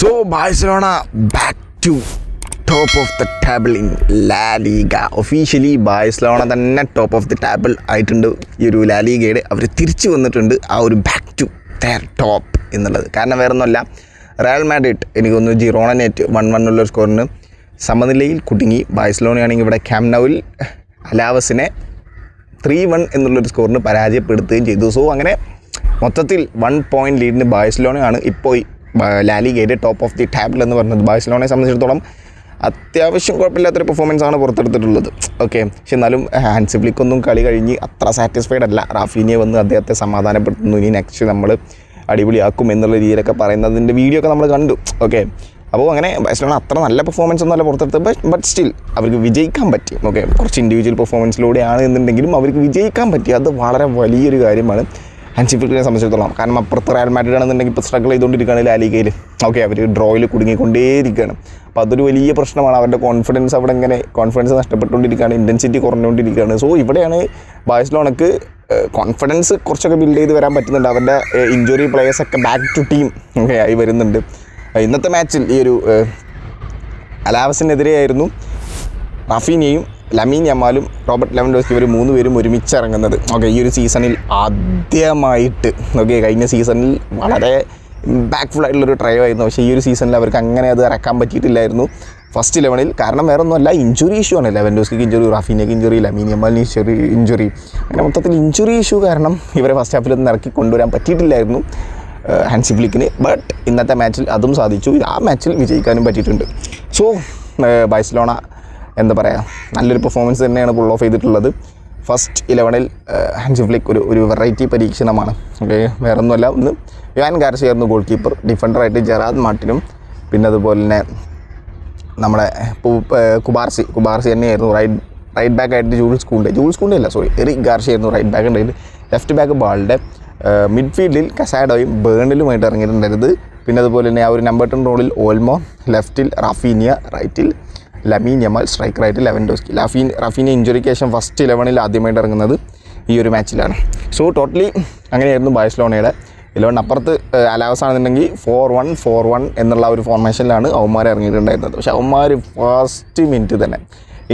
So Barcelona back to top of the table in La Liga officially Barcelona തന്നെ top of the table ആയിട്ടുണ്ട്. ഈ ഒരു ലാലീഗയുടെ അവർ തിരിച്ചു വന്നിട്ടുണ്ട്. ആ ഒരു ബാക്ക് ടു ദർ ടോപ്പ് എന്നുള്ളത്. കാരണം വേറെ ഒന്നുമല്ല റയൽ മാഡ്രിഡ് എനിക്ക് തോന്നുന്നു ജിറോണ നെറ്റ് വൺ വൺ ഉള്ള സ്കോറിന് സമനിലയിൽ കുടുങ്ങി. ബാഴ്സലോണയാണെങ്കിൽ ഇവിടെ ക്യാംനൌവിൽ അലാവസിനെ ത്രീ വൺ എന്നുള്ളൊരു സ്കോറിന് പരാജയപ്പെടുത്തുകയും ചെയ്തു. സോ അങ്ങനെ മൊത്തത്തിൽ വൺ പോയിന്റ് ലീഡിന് ബാഴ്സലോണയാണ് ഇപ്പോൾ ലാലിഗയുടെ ടോപ്പ് ഓഫ് ദി ടാബിൾ എന്ന് പറഞ്ഞത് ബാഴ്സലോണയെ സംബന്ധിച്ചിടത്തോളം അത്യാവശ്യം കുഴപ്പമില്ലാത്തൊരു പെർഫോമൻസ് ആണ് പുറത്തെടുത്തിട്ടുള്ളത്. ഓക്കെ പക്ഷെ എന്നാലും ഹാൻസിബ്ലിക്കൊന്നും കളി കഴിഞ്ഞ് അത്ര സാറ്റിസ്ഫൈഡ് അല്ല. റാഫീനിയെ വന്ന് അദ്ദേഹത്തെ സമാധാനപ്പെടുത്തുന്നു. ഇനി നെക്സ്റ്റ് നമ്മൾ അടിപൊളിയാക്കും എന്നുള്ള രീതിയിലൊക്കെ പറയുന്നതിന്റെ വീഡിയോ ഒക്കെ നമ്മൾ കണ്ടു. ഓക്കെ അപ്പോൾ അങ്ങനെ ബാഴ്സലോണ അത്ര നല്ല പെർഫോമൻസ് ഒന്നുമല്ല പുറത്തെടുത്ത് ബട്ട് സ്റ്റിൽ അവർക്ക് വിജയിക്കാൻ പറ്റി. ഓക്കെ കുറച്ച് ഇൻഡിവിജ്വൽ പെർഫോമൻസിലൂടെയാണ് എന്നുണ്ടെങ്കിലും അവർക്ക് വിജയിക്കാൻ പറ്റി. അത് വളരെ വലിയൊരു കാര്യമാണ്. ഹൻസിഫിലിനെ സംബന്ധിച്ചിടത്തോളം. കാരണം അപ്പുറത്ത് റയൽ മാഡ്രിഡ് ആണെന്നുണ്ടെങ്കിൽ ഇപ്പോൾ സ്ട്രഗിൾ ചെയ്തുകൊണ്ടിരിക്കുകയാണ് ലാലികയിൽ ഓക്കെ അവർ ഡ്രോയിൽ കുടുങ്ങിക്കൊണ്ടേയിരിക്കുകയാണ്. അപ്പോൾ അതൊരു വലിയ പ്രശ്നമാണ്. അവരുടെ കോൺഫിഡൻസ് അവിടെ ഇങ്ങനെ കോൺഫിഡൻസ് നഷ്ടപ്പെട്ടുകൊണ്ടിരിക്കുകയാണ്. ഇന്റൻസിറ്റി കുറഞ്ഞുകൊണ്ടിരിക്കുകയാണ്. സോ ഇവിടെയാണ് ബാഴ്സലോണക്ക് കോൺഫിഡൻസ് കുറച്ചൊക്കെ ബിൽഡ് ചെയ്ത് വരാൻ പറ്റുന്നുണ്ട്. അവരുടെ ഇഞ്ചുറി പ്ലേയേഴ്സൊക്കെ ബാക്ക് ടു ടീം ഓക്കെ ആയി വരുന്നുണ്ട്. ഇന്നത്തെ മാച്ചിൽ ഈ ഒരു അലാവസിനെതിരെയായിരുന്നു റഫീനിയയും ലമീൻ യമാലും റോബർട്ട് ലെവൻഡോസ്കി ഇവർ മൂന്ന് പേരും ഒരുമിച്ച് ഇറങ്ങുന്നത് ഓക്കെ ഈ ഒരു സീസണിൽ ആദ്യമായിട്ട് ഓക്കെ കഴിഞ്ഞ സീസണിൽ വളരെ ഇമ്പാക്ട്ഫുൾ ആയിട്ടുള്ളൊരു ട്രയോ ആയിരുന്നു. പക്ഷേ ഈ ഒരു സീസണിൽ അവർക്ക് അങ്ങനെ അത് ഇറക്കാൻ പറ്റിയിട്ടില്ലായിരുന്നു. ഫസ്റ്റ് ഇലവനിൽ കാരണം വേറെ ഒന്നുമല്ല ഇഞ്ചുറി ഇഷ്യൂ ആണ്. ലെവൻഡോസ്കിക്ക് ഇഞ്ചുറി റാഫിനേക്ക് ഇഞ്ചുറി ലമീൻ യമാലിന് ഇഞ്ചുറി ഇഞ്ചുറി അങ്ങനെ മൊത്തത്തിൽ ഇഞ്ചുറി ഇഷ്യൂ കാരണം ഇവരെ ഫസ്റ്റ് ഹാഫിൽ ഇറക്കി കൊണ്ടുവരാൻ പറ്റിയിട്ടില്ലായിരുന്നു ഹാൻസി ഫ്ലിക്കിന് ബട്ട് ഇന്നത്തെ മാച്ചിൽ അതും സാധിച്ചു. ആ മാച്ചിൽ വിജയിക്കാനും പറ്റിയിട്ടുണ്ട്. സോ ബാഴ്സലോണ എന്താ പറയുക നല്ലൊരു പെർഫോമൻസ് തന്നെയാണ് പുൾ ഓഫ് ചെയ്തിട്ടുള്ളത്. ഫസ്റ്റ് ഇലവനിൽ ഹാൻസി ഫ്ലിക്ക് ഒരു ഒരു വെറൈറ്റി പരീക്ഷണമാണ്. ഓക്കെ വേറെ ഒന്നുമല്ല ഒന്ന് യുവാൻ ഗാർസിയായിരുന്നു ഗോൾ കീപ്പർ ഡിഫൻഡറായിട്ട് ജെറാദ് മാർട്ടിനും പിന്നെ അതുപോലെ തന്നെ നമ്മുടെ കുബാർസി കുബാർസി തന്നെയായിരുന്നു. റൈറ്റ് റൈറ്റ് ബാക്ക് ആയിട്ട് ജൂൾസ് കൂണ്ടേ ജൂൾസ് കൂണ്ടേ അല്ല സോറി എറി ഗാർഷിയായിരുന്നു റൈറ്റ് ബാക്ക് ഉണ്ടായിരുന്നു ലെഫ്റ്റ് ബാക്ക് ബാളുടെ മിഡ്ഫീൽഡിൽ കസാഡോയും ബേണിലുമായിട്ട് ഇറങ്ങിയിട്ടുണ്ടായിരുന്നത്. പിന്നെ അതുപോലെ തന്നെ ആ ഒരു നമ്പർ ടെൻ റോളിൽ ഓൽമോ ലെഫ്റ്റിൽ റാഫീനിയ റൈറ്റിൽ ലമീൻ യമാൽ സ്ട്രൈക്കറായിട്ട് ലെവൻഡോസ്കി. ലാഫീൻ റഫീൻ ഇഞ്ചുറിക്ക് ശേഷം ഫസ്റ്റ് ഇലവനിൽ ആദ്യമായിട്ട് ഇറങ്ങുന്നത് ഈ ഒരു മാച്ചിലാണ് സോ ടോട്ടലി അങ്ങനെയായിരുന്നു ബാഴ്സലോണയുടെ. ഇലവൻ അപ്പുറത്ത് അലാവസ് ആണെന്നുണ്ടെങ്കിൽ ഫോർ വൺ ഫോർ വൺ എന്നുള്ള ഒരു ഫോർമേഷനിലാണ് അവന്മാർ ഇറങ്ങിയിട്ടുണ്ടായിരുന്നത്. പക്ഷേ അവന്മാർ ഫസ്റ്റ് മിനിറ്റ് തന്നെ.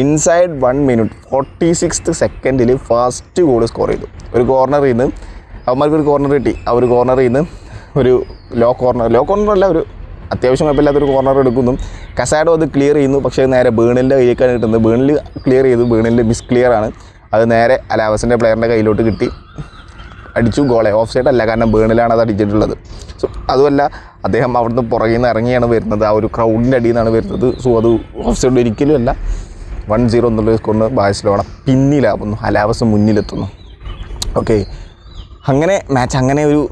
Inside one minute forty sixth സെക്കൻഡിൽ ഫസ്റ്റ് ഗോൾ സ്കോർ ചെയ്തു. ഒരു കോർണറിൽ നിന്ന് അവന്മാർക്ക് ഒരു കോർണർ കിട്ടി. ആ ഒരു കോർണറിൽ നിന്ന് ഒരു ലോ കോർണർ ലോ കോർണർ അല്ല ഒരു അത്യാവശ്യം കുഴപ്പമില്ലാത്തൊരു കോർണർ എടുക്കുന്നു. കസാഡോ അത് ക്ലിയർ ചെയ്യുന്നു. പക്ഷേ നേരെ ബേണിന്റെ കയ്യിലേക്കാണ് കിട്ടുന്നത്. ബേണിൽ ക്ലിയർ ചെയ്തു. ബേണിൽ മിസ് ക്ലിയർ ആണ്. അത് നേരെ അലാവസിന്റെ പ്ലെയറിന്റെ കയ്യിലോട്ട് കിട്ടി. അടിച്ചു ഗോളെ. ഓഫ് സൈഡ് അല്ല. കാരണം ബേണിലാണ് അത് അടിച്ചിട്ടുള്ളത്. സോ അതുമല്ല അദ്ദേഹം അവിടുന്ന് പുറകിൽ നിന്ന് ഇറങ്ങിയാണ് വരുന്നത്. ആ ഒരു ക്രൗഡിന്റെ അടിയിൽ നിന്നാണ് വരുന്നത്. സോ അത് ഓഫ് സൈഡ് ഒരിക്കലും അല്ല. വൺ സീറോ എന്നുള്ള സ്കോറിന് ബാഴ്സലോണ പിന്നിലാവുന്നു. അലാവസ് മുന്നിലെത്തുന്നു. ഓക്കെ അങ്ങനെ മാച്ച് അങ്ങനെ ഒരു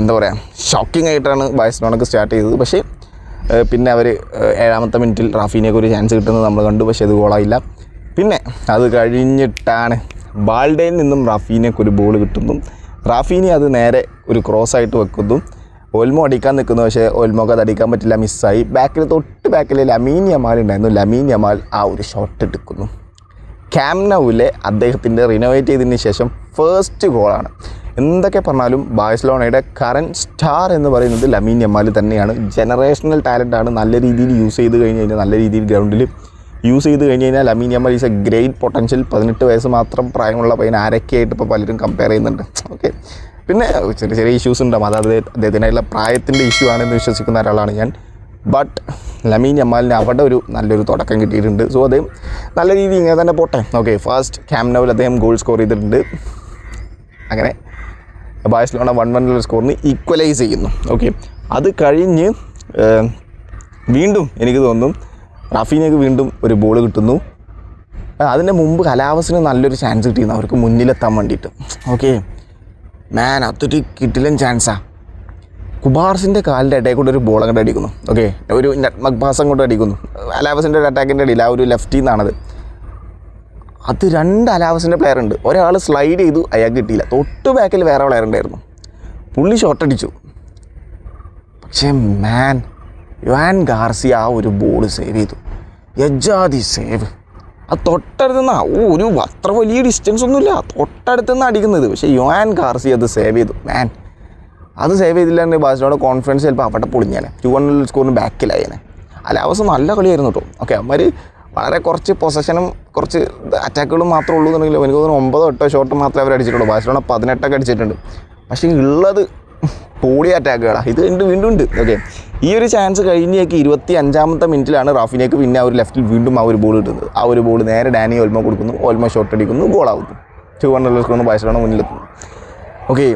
എന്താ പറയുക ഷോക്കിംഗ് ആയിട്ടാണ് ബാഴ്സലോണക്ക് സ്റ്റാർട്ട് ചെയ്തത്. പക്ഷേ പിന്നെ അവർ ഏഴാമത്തെ മിനിറ്റിൽ റാഫീനേക്ക് ഒരു ചാൻസ് കിട്ടുന്നത് നമ്മൾ കണ്ടു. പക്ഷേ അത് ഗോളായില്ല പിന്നെ അത് കഴിഞ്ഞിട്ടാണ് ബാൾഡയിൽ നിന്നും റാഫീനേക്ക് ഒരു ബോൾ കിട്ടുന്നു റാഫീനി അത് നേരെ ഒരു ക്രോസ് ആയിട്ട് വെക്കുന്നു ഓൽമോ അടിക്കാൻ നിൽക്കുന്നു. പക്ഷേ ഓൽമോക്ക് അത് അടിക്കാൻ പറ്റില്ല മിസ്സായി ബാക്കിൽ തൊട്ട് ബാക്കിൽ ലമീൻ യമാൽ ഉണ്ടായിരുന്നു. ലമീൻ യമാൽ ആ ഒരു ഷോട്ട് എടുക്കുന്നു. ക്യാംനൗവിലെ അദ്ദേഹത്തിന്റെ റിനോവേറ്റ് ചെയ്തതിന് ശേഷം ഫേസ്റ്റ് ഗോളാണ് എന്തൊക്കെ പറഞ്ഞാലും ബാഴ്സലോണയുടെ കറന്റ് സ്റ്റാർ എന്ന് പറയുന്നത് ലമീൻ യമാൽ തന്നെയാണ്. ജനറേഷണൽ ടാലന്റ് ആണ് നല്ല രീതിയിൽ യൂസ് ചെയ്ത് കഴിഞ്ഞ് കഴിഞ്ഞാൽ നല്ല രീതിയിൽ ഗ്രൗണ്ടിൽ യൂസ് ചെയ്ത് കഴിഞ്ഞ് കഴിഞ്ഞാൽ Lamine Yamal is a great potential പതിനെട്ട് വയസ്സ് മാത്രം പ്രായമുള്ള പയ്യൻ ആരൊക്കെയായിട്ട് ഇപ്പോൾ പലരും കമ്പയർ ചെയ്യുന്നുണ്ട്. ഓക്കെ പിന്നെ ചെറിയ ചെറിയ ഇഷ്യൂസ് ഉണ്ടാവും അത് അദ്ദേഹ- അദ്ദേഹത്തിനായിട്ടുള്ള പ്രായത്തിന്റെ ഇഷ്യൂ ആണെന്ന് വിശ്വസിക്കുന്ന ഒരാളാണ് ഞാൻ. ബട്ട് ലമീൻ യമാലിന് അവിടെ ഒരു നല്ലൊരു തുടക്കം കിട്ടിയിട്ടുണ്ട്. സോ അദ്ദേഹം നല്ല രീതിയിൽ ഇങ്ങനെ തന്നെ പോട്ടെ. ഓക്കെ ഫസ്റ്റ് ക്യാംനോവിൽ അദ്ദേഹം ഗോൾ സ്കോർ ചെയ്തിട്ടുണ്ട്. അങ്ങനെ ബാഴ്സലോണ വൺ വൺ സ്കോറിന് ഈക്വലൈസ് ചെയ്യുന്നു. ഓക്കെ അത് കഴിഞ്ഞ് വീണ്ടും എനിക്ക് തോന്നും റഫീനക്ക് വീണ്ടും ഒരു ബോൾ കിട്ടുന്നു. അതിന് മുമ്പ് കലാവസിന് നല്ലൊരു ചാൻസ് കിട്ടിയിരുന്നു. അവർക്ക് മുന്നിലെത്താൻ വേണ്ടിയിട്ട്. ഓക്കെ മാൻ അതൊരു കിട്ടിലൻ ചാൻസാ കുബാർസിന്റെ കാലിന്റെ ഇടയിൽ കൂടെ ഒരു ബോൾ അങ്ങോട്ട് അടിക്കുന്നു. ഓക്കെ ഒരു നെറ്റ് പാസ് അങ്ങോട്ട് അടിക്കുന്നു. അലാവസിന്റെ അറ്റാക്കിന്റെ ഇടയിൽ ആ ഒരു ലെഫ്റ്റിൽ നിന്നാണത് അത് രണ്ട് അലാവസിന്റെ പ്ലെയർ ഉണ്ട്. ഒരാൾ സ്ലൈഡ് ചെയ്തു അയാൾക്ക് കിട്ടിയില്ല. തൊട്ട് ബാക്കിൽ വേറെ പ്ലെയർ ഉണ്ടായിരുന്നു. പുള്ളി ഷോട്ടടിച്ചു പക്ഷേ മാൻ യുവാൻ ഗാർസി ആ ഒരു ബോൾ സേവ് ചെയ്തു. യജാതി സേവ് ആ തൊട്ടടുത്തുനിന്ന് ഓ ഒരു അത്ര വലിയ ഡിസ്റ്റൻസ് ഒന്നുമില്ല. തൊട്ടടുത്തുനിന്ന് അടിക്കുന്നത്. പക്ഷേ യുവാൻ ഗാർസി അത് സേവ് ചെയ്തു. മാൻ അത് സേവ് ചെയ്തില്ലാണ്ട് ബാസിനോട് കോൺഫിഡൻസ് ചിലപ്പോൾ അവിടെ പൊളിഞ്ഞേനെ. ടു വൺ സ്കോറിന് ബാക്കിലായേനെ അല്ല അവസ്ഥ നല്ല കളിയായിരുന്നു കേട്ടോ ഓക്കെ അവന്മാർ വളരെ കുറച്ച് പൊസഷനും കുറച്ച് അറ്റാക്കുകൾ മാത്രമേ ഉള്ളൂ എന്നുണ്ടെങ്കിൽ എനിക്ക് തോന്നുന്നു ഒമ്പതോ എട്ടോ ഷോട്ട് മാത്രമേ അവർ അടിച്ചിട്ടുള്ളൂ. ബാഴ്സലോണ പതിനെട്ടൊക്കെ അടിച്ചിട്ടുണ്ട്. പക്ഷേ ഉള്ളത് പോളി അറ്റാക്കുകളാണ് ഇത് ഉണ്ട് വീണ്ടും ഉണ്ട്. ഓക്കെ ഈ ഒരു ചാൻസ് കഴിഞ്ഞേക്ക് ഇരുപത്തി അഞ്ചാമത്തെ മിനിറ്റിലാണ് റാഫിനേക്ക് പിന്നെ ആ ഒരു ലെഫ്റ്റിൽ വീണ്ടും ആ ഒരു ബോൾ കിട്ടുന്നത്. ആ ഒരു ബോൾ നേരെ ഡാനി ഓൽമോ കൊടുക്കുന്നു. ഓൽമോ ഷോട്ട് അടിക്കുന്നു. ഗോളാവുന്നു ടു വൺ കൊണ്ട് ബാഴ്സലോണ മുന്നിലെത്തുന്നു. ഓക്കെ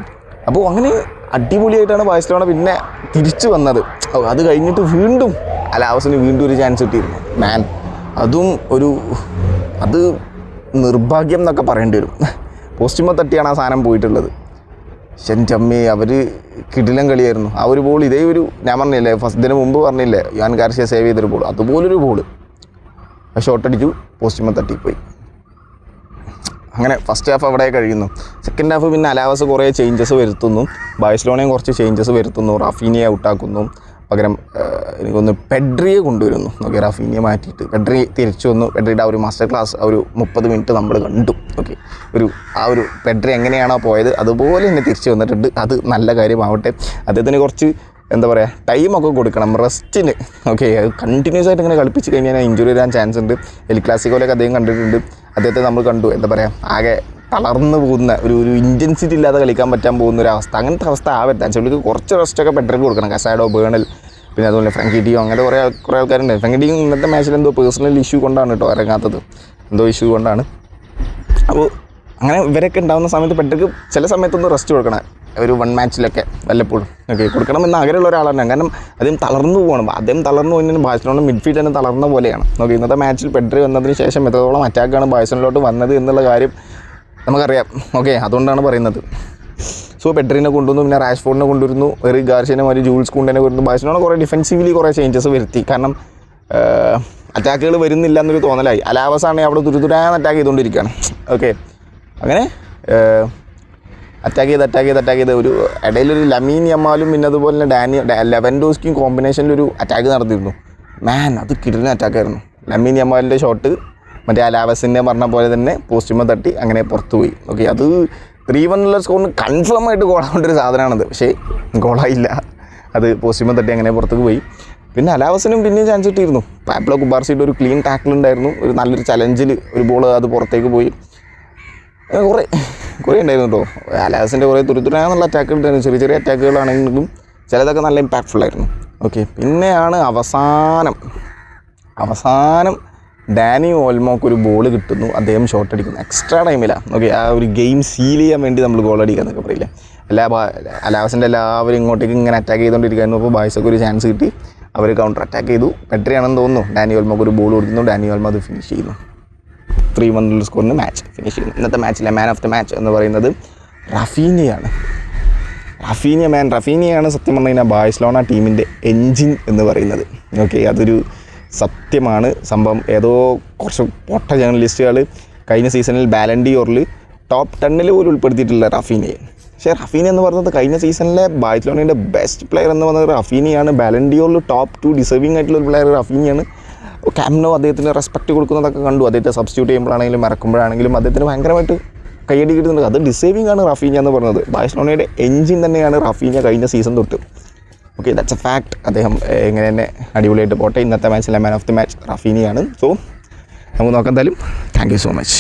അപ്പോൾ അങ്ങനെ അടിപൊളിയായിട്ടാണ് ബാഴ്സലോണ പിന്നെ തിരിച്ചു വന്നത്. അത് കഴിഞ്ഞിട്ട് വീണ്ടും അലാവസിന് വീണ്ടും ഒരു ചാൻസ് കിട്ടിയിരുന്നു. മാൻ അതും ഒരു അത് നിർഭാഗ്യം എന്നൊക്കെ പറയേണ്ടി വരും. പോസ്റ്റുമ തട്ടിയാണ് ആ സാധനം പോയിട്ടുള്ളത്. എന്റെ അമ്മേ അവർ കിടിലം കളിയായിരുന്നു. ആ ഒരു ബോൾ ഇതേ ഒരു ഞാൻ പറഞ്ഞില്ലേ ഫസ്റ്റ് ഇതിന് മുമ്പ് പറഞ്ഞില്ലേ ഞാൻ കാർഷിക സേവ് ചെയ്തൊരു ബോൾ അതുപോലൊരു ബോൾ ഷോട്ട് അടിച്ചു തട്ടിപ്പോയി. അങ്ങനെ ഫസ്റ്റ് ഹാഫ് അവിടെ കഴിയുന്നു. സെക്കൻഡ് ഹാഫ് പിന്നെ അലാവസ് കുറേ ചേഞ്ചസ് വരുത്തുന്നു. ബാഴ്സലോണയും കുറച്ച് ചേഞ്ചസ് വരുത്തുന്നു. റാഫീനിയെ ഔട്ടാക്കുന്നു പകരം എനിക്കൊന്ന് പെഡ്രിയെ കൊണ്ടുവരുന്നു. ഓക്കെ റഫീനിയെ മാറ്റിയിട്ട്. പെഡ്രി തിരിച്ചു വന്നു. പെഡ്രിയുടെ ആ ഒരു മാസ്റ്റർ ക്ലാസ് ആ ഒരു മുപ്പത് മിനിറ്റ് നമ്മൾ കണ്ടു. ഓക്കെ ഒരു ആ ഒരു പെഡ്രി എങ്ങനെയാണോ പോയത് അതുപോലെ തന്നെ തിരിച്ചു വന്നിട്ടുണ്ട്. അത് നല്ല കാര്യമാവട്ടെ. അദ്ദേഹത്തിന് കുറച്ച് എന്താ പറയുക ടൈമൊക്കെ കൊടുക്കണം. റെസ്റ്റിന് ഓക്കെ കണ്ടിന്യൂസ് ആയിട്ട് ഇങ്ങനെ കളിപ്പിച്ച് കഴിഞ്ഞാൽ ഇഞ്ചുറി വരാൻ ചാൻസ് ഉണ്ട്. എൽ ക്ലാസിക്കോലൊക്കെ അദ്ദേഹം കണ്ടിട്ടുണ്ട്. അദ്ദേഹത്തെ നമ്മൾ കണ്ടു. എന്താ പറയുക ആകെ തളർന്നു പോകുന്ന ഒരു ഒരു ഇന്റൻസിറ്റി ഇല്ലാതെ കളിക്കാൻ പറ്റാൻ പോകുന്ന ഒരു അവസ്ഥ. അങ്ങനത്തെ അവസ്ഥ ആവരുത്. ആക്ച്വലി കുറച്ച് റെസ്റ്റൊക്കെ ബെറ്റർ കൊടുക്കണം. കസാഡോ ബേണൽ പിന്നെ അതുപോലെ ഫ്രങ്കി ഡിയോ അങ്ങനെ കുറേ കുറേ ആൾക്കാരുണ്ട്. ഫ്രങ്കി ഇന്നത്തെ മാച്ചിൽ എന്തോ പേഴ്സണൽ ഇഷ്യൂ കൊണ്ടാണ് കേട്ടോ ഇറങ്ങാത്തത്. എന്തോ ഇഷ്യൂ കൊണ്ടാണ്. അപ്പോൾ അങ്ങനെ ഇവരൊക്കെ ഉണ്ടാകുന്ന സമയത്ത് പെട്ടെന്ന് ചില സമയത്തൊന്നും റെസ്റ്റ് കൊടുക്കണം. ഒരു വൺ മാച്ചിലൊക്കെ വല്ലപ്പോഴും. ഓക്കെ കൊടുക്കണം എന്ന് ആഗ്രഹമുള്ള ഒരാളാണ് കാരണം അദ്ദേഹം തളർന്നു പോകണം അദ്ദേഹം തളർന്നു കഴിഞ്ഞാൽ ബാഴ്സലോണ മിഡ്ഫീൽഡ് തന്നെ തളർന്ന പോലെയാണ്. നോക്കി ഇന്നത്തെ മാച്ചിൽ പെഡ്രി വന്നതിന് ശേഷം എത്രത്തോളം അറ്റാക്കാണ് ബാഴ്സലോണിലോട്ട് വന്നത് എന്നുള്ള കാര്യം നമുക്കറിയാം. ഓക്കെ അതുകൊണ്ടാണ് പറയുന്നത്. സോ പെട്രീനെ കൊണ്ടുവന്നു പിന്നെ റാഷ്ഫോർഡിനെ കൊണ്ടുവരുന്നു. ഒരു ഗാർഷ്യനെ മാതിരി ജൂൾസ് കുണ്ടനെ കൊണ്ടുവന്നു ബാഴ്സലോണ കുറേ ഡിഫെൻസീവ്ലി കുറേ ചേഞ്ചസ് വരുത്തി. കാരണം അറ്റാക്കുകൾ വരുന്നില്ല എന്നൊരു തോന്നലായി. അലാവസാണ് അവിടെ തുരുതുരാന്ന് അറ്റാക്ക് ചെയ്തുകൊണ്ടിരിക്കുകയാണ്. ഓക്കെ അങ്ങനെ അറ്റാക്ക് ചെയ്ത് അറ്റാക്ക് ചെയ്ത് അറ്റാക്ക് ചെയ്ത് ഒരു ഇടയിലൊരു ലമീൻ യമാലും പിന്നെ അതുപോലെ തന്നെ ഡാനി ലെവൻഡോസ്കിയും കോമ്പിനേഷനിലൊരു അറ്റാക്ക് നടത്തിയിരുന്നു മാൻ അത് കിടന്ന അറ്റാക്കായിരുന്നു ലമീൻ യമാലിന്റെ ഷോട്ട് മറ്റേ അലാവസിന്റെ പറഞ്ഞ പോലെ തന്നെ പോസ്റ്റുമ തട്ടി അങ്ങനെ പുറത്തു പോയി. ഓക്കെ അത് ത്രീ വൺ വണ്ണുള്ള സ്കോറിന് കൺഫേം ആയിട്ട് ഗോളാവേണ്ട ഒരു സാധനമാണത്. പക്ഷേ ഗോളായില്ല അത് പോസ്റ്റുമ തട്ടി അങ്ങനെ പുറത്തേക്ക് പോയി. പിന്നെ അലാവസിനും പിന്നെയും ചാൻസ് കിട്ടിയിരുന്നു. പാപ്ലോ കുബാർസിയുടെ ഒരു ക്ലീൻ ടാക്കിൾ ഉണ്ടായിരുന്നു. ഒരു നല്ലൊരു ചലഞ്ചിൽ ഒരു ബോൾ അത് പുറത്തേക്ക് പോയി. കുറേ കുറേ ഉണ്ടായിരുന്നു കേട്ടോ അലാവസിന്റെ കുറേ തുരുത്തുരാന്നുള്ള അറ്റാക്കുകൾ ഉണ്ടായിരുന്നു ചെറിയ ചെറിയ അറ്റാക്കുകളാണെങ്കിലും ചിലതൊക്കെ നല്ല ഇമ്പാക്ട്ഫുള്ളായിരുന്നു ഓക്കെ പിന്നെയാണ് അവസാനം. അവസാനം ഡാനി ഓൽമോക്ക് ഒരു ബോൾ കിട്ടുന്നു. അദ്ദേഹം ഷോട്ട് അടിക്കുന്നു. എക്സ്ട്രാ ടൈമിലാണ് ഓക്കെ ആ ഒരു ഗെയിം സീൽ ചെയ്യാൻ വേണ്ടി നമ്മൾ ഗോൾ അടിക്കുക എന്നൊക്കെ പറയില്ല? എല്ലാ അലാവസിന്റെ എല്ലാവരും ഇങ്ങോട്ടേക്ക് ഇങ്ങനെ അറ്റാക്ക് ചെയ്തുകൊണ്ടിരിക്കുന്നു അപ്പോൾ ബായ്സൊക്കെ ഒരു ചാൻസ് കിട്ടി. അവർ കൗണ്ടർ അറ്റാക്ക് ചെയ്തു. പെട്രിയാണെന്ന് തോന്നുന്നു. ഡാനി ഓൽമോക്ക് ഒരു ബോൾ കൊടുക്കുന്നു ഡാനി ഓൽമോ അത് ഫിനിഷ് ചെയ്യുന്നു. ത്രീ വൺ സ്കോറിന് മാച്ച് ഫിനിഷ് ചെയ്യുന്നു. ഇന്നത്തെ മാച്ചിലെ മാൻ ഓഫ് ദ മാച്ച് എന്ന് പറയുന്നത് റഫീനിയാണ്. റഫീനിയ മാൻ റഫീനിയാണ് സത്യം പറഞ്ഞു കഴിഞ്ഞാൽ ബാഴ്സലോണ ടീമിന്റെ എൻജിൻ എന്ന് പറയുന്നത്. ഓക്കെ അതൊരു സത്യമാണ്. സംഭവം ഏതോ കുറച്ച് പൊട്ട ജേർണലിസ്റ്റുകൾ കഴിഞ്ഞ സീസണിൽ ബാലൻഡിയോറിൽ ടോപ്പ് ടെന്നിൽ പോലും ഉൾപ്പെടുത്തിയിട്ടില്ല റഫീനയെ. പക്ഷേ റഫീന എന്ന് പറയുന്നത് കഴിഞ്ഞ സീസണിലെ ബാഴ്സലോണയുടെ ബെസ്റ്റ് പ്ലെയർ എന്ന് പറയുന്നത് റഫീനിയാണ്. ബാലൻഡിയോറിൽ ടോപ്പ് ടു ഡിസേർവിംഗ് ആയിട്ടുള്ള ഒരു പ്ലെയർ റഫീനിയാണ്. ക്യാമ്നോ അദ്ദേഹത്തിന് റെസ്പെക്റ്റ് കൊടുക്കുന്നതൊക്കെ കണ്ടു. അദ്ദേഹത്തെ സബ്സ്റ്റിറ്റ്യൂട്ട് ചെയ്യുമ്പോഴാണെങ്കിലും ഇറക്കുമ്പോഴാണെങ്കിലും അദ്ദേഹത്തിന് ഭയങ്കരമായിട്ട് കൈയടി കിട്ടുന്നുണ്ട്. അത് ഡിസേവിംഗ് ആണ് റഫീന എന്ന് പറയുന്നത് ബാഴ്സലോണയുടെ എഞ്ചിൻ തന്നെയാണ് റഫീന കഴിഞ്ഞ സീസൺ തൊട്ട്. ഓക്കെ ദാറ്റ്സ് എ ഫാക്ട് അദ്ദേഹം ഇങ്ങനെ തന്നെ അടിപൊളിയായിട്ട് പോട്ടെ. ഇന്നത്തെ മാച്ചിലെ മാൻ ഓഫ് ദി മാച്ച് റഫീനിയാണ്. സോ നമുക്ക് നോക്കാം എന്തായാലും. Thank you so much